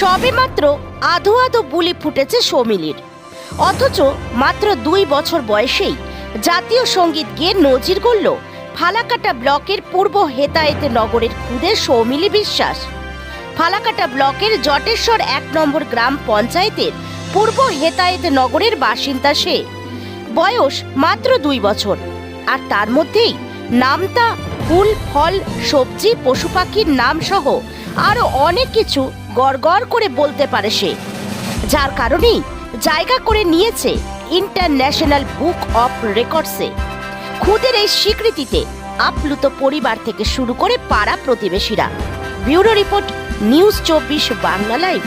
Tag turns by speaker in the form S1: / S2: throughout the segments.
S1: সবেমাত্র আধো আধো বুলি ফুটেছে সৌমিলির। অথচ মাত্র দুই বছর বয়সেই জাতীয় সংগীত গেয়ে নজির গড়ল ফালাকাটা ব্লকের পূর্ব হেতায়েতে নগরের খুদে সৌমিলি বিশ্বাস। ফালাকাটা ব্লকের জটেশ্বর এক নম্বর গ্রাম পঞ্চায়েতের পূর্ব হেতায়েতে নগরের বাসিন্দা সে। বয়স মাত্র দুই বছর। আর তার মধ্যেই নামতা, ফুল, ফল, সবজি, পশু পাখির নাম সহ আরও অনেক কিছু গড়গড় করে বলতে পারে সে, যার কারণেই জায়গা করে নিয়েছে ইন্টারন্যাশনাল বুক অফ রেকর্ডসে খুদের এই স্বীকৃতিতে আপ্লুত পরিবার থেকে শুরু করে পাড়া প্রতিবেশীরা। ব্যুরো রিপোর্ট, নিউজ চব্বিশ বাংলা লাইভ।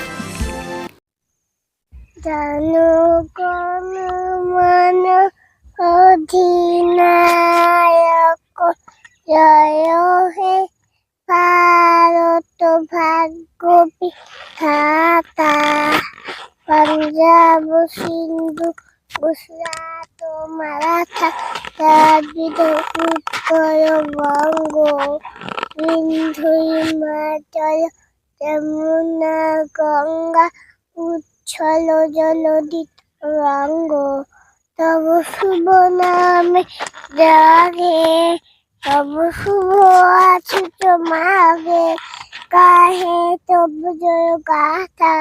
S2: অধিনায়ক জয় হে ভারত পাঞ্জাব সিন্ধু, গুজরাট মারাঠা দ্রাবিড, উত্তর বঙ্গ, সিন্ধু, হিমাচল, যমুনা, গঙ্গা, উচ্ছল জলদিত রঙ্গ। তব শুভ নামে জাগে, তব শুভ আছুত মাগে। কাহে তব জয় গাথা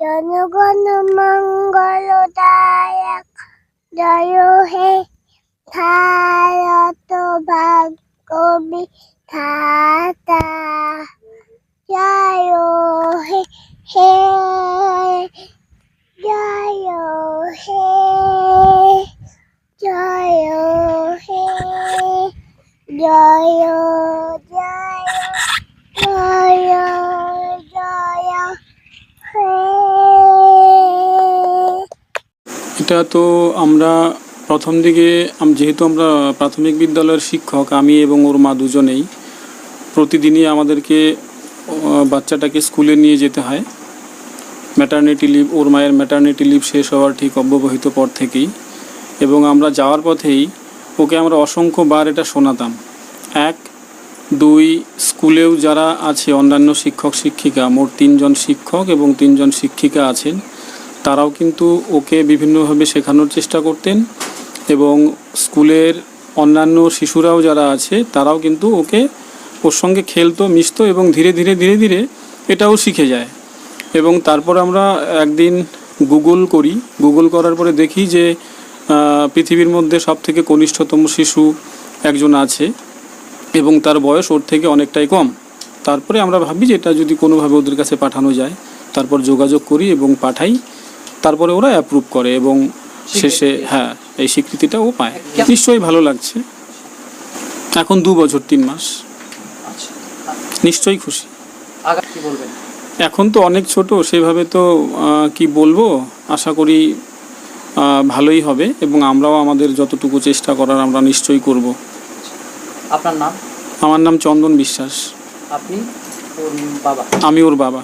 S2: জনগণ মঙ্গল দায়ক জয় হে ভারত ভাগ্য বিধাতা জয় হে হে জয় হে জয় হে জয় জয় জয় হে
S3: এটা তো আমরা প্রথম দিকে যেহেতু আমরা প্রাথমিক বিদ্যালয়ের শিক্ষক, আমি এবং ওর মা দুজনেই, প্রতিদিনই আমাদেরকে বাচ্চাটাকে স্কুলে নিয়ে যেতে হয়। ম্যাটার্নিটি লিভ ওর মায়ের ম্যাটার্নিটি লিভ শেষ হওয়ার ঠিক অব্যবহিত পর থেকেই। এবং আমরা যাওয়ার পথেই ওকে আমরা অসংখ্যবার এটা শোনাতাম। এক, দুই, স্কুলেও যারা আছে, অন্যান্য শিক্ষক, শিক্ষিকা, মোট তিনজন শিক্ষক এবং তিনজন শিক্ষিকা আছেন তারাও কিন্তু ওকে বিভিন্নভাবে শেখানোর চেষ্টা করতেন এবং স্কুলের অন্যান্য শিশুরাও যারা আছে, তারাও কিন্তু ওকে ওর সঙ্গে খেলতো, মিশতো এবং ধীরে ধীরে ধীরে ধীরে এটাও শিখে যায়। এবং তারপর আমরা একদিন গুগল করি। গুগল করার পরে দেখি যে পৃথিবীর মধ্যে সব থেকে কনিষ্ঠতম শিশু একজন আছে এবং তার বয়স ওর থেকে অনেকটাই কম। তারপরে আমরা ভাবি যে এটা যদি কোনোভাবে ওদের কাছে পাঠানো যায়, তারপর যোগাযোগ করি এবং পাঠাই। তারপরে ওরা অ্যাপ্রুভ করে এবং শেষে হ্যাঁ এই স্বীকৃতিটা ও পায় নিশ্চয়ই ভালো লাগছে। এখন দু বছর তিন মাস।
S4: আচ্ছা।
S3: নিশ্চয়ই খুশি। এখন তো অনেক ছোট সেভাবে তো কি বলব? আশা করি ভালোই হবে এবং আমরাও আমাদের যতটুকু চেষ্টা করার আমরা নিশ্চয়ই করব।
S4: আপনার নাম?
S3: আমার নাম চন্দন বিশ্বাস।
S4: আপনি? বাবা?
S3: আমি ওর বাবা।